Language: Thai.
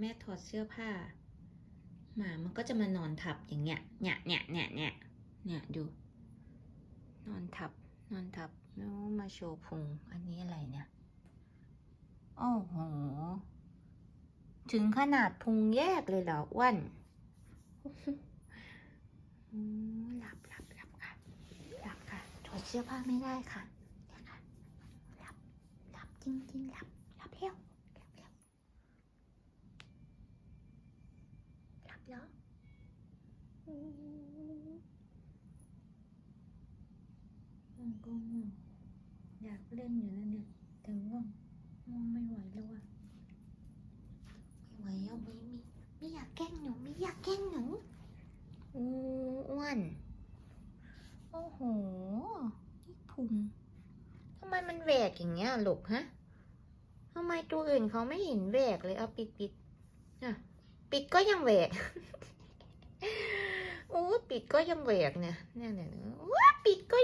แม่ถอดเสื้อผ้า หมามันก็จะมานอนทับอย่างเงี้ยเนี่ยเนี่ยเนี่ยเนี่ยเนี่ยดู นอนทับ นอนทับแล้วมาโชว์พุงอันนี้อะไรเนี่ยโอ้โห ถึงขนาดพุงแยกเลยเหรออ้วนหลับหลับหลับค่ะ หลับค่ะถอดเสื้อผ้าไม่ได้ค่ะเนี่ยค่ะหลับหลับจริงๆหลับหลับแล้วหลับแล้ว หลับแล้วอืมง่วงก็ง่วงอยากเล่นอยู่นะเนี่ยแต่ง่วงง่วงไม่ไหวแล้วอะไม่ไหวแล้วไม่มีไม่อยากแกล้งหนูไม่อยากแกล้งหนูอู้อ้วนโอ้โหนี่พุงทำไมมันแหวกอย่างเงี้ยลูกฮะทำไมตัวอื่นเขาไม่เห็นแหวกเลยเอาปิดปิดอะ ปิดก็ยังแหวกโอ้ปิดก็ยังแหวกเนี่ยเนี่ยเนี่ยเนี่ยว้าปิดก็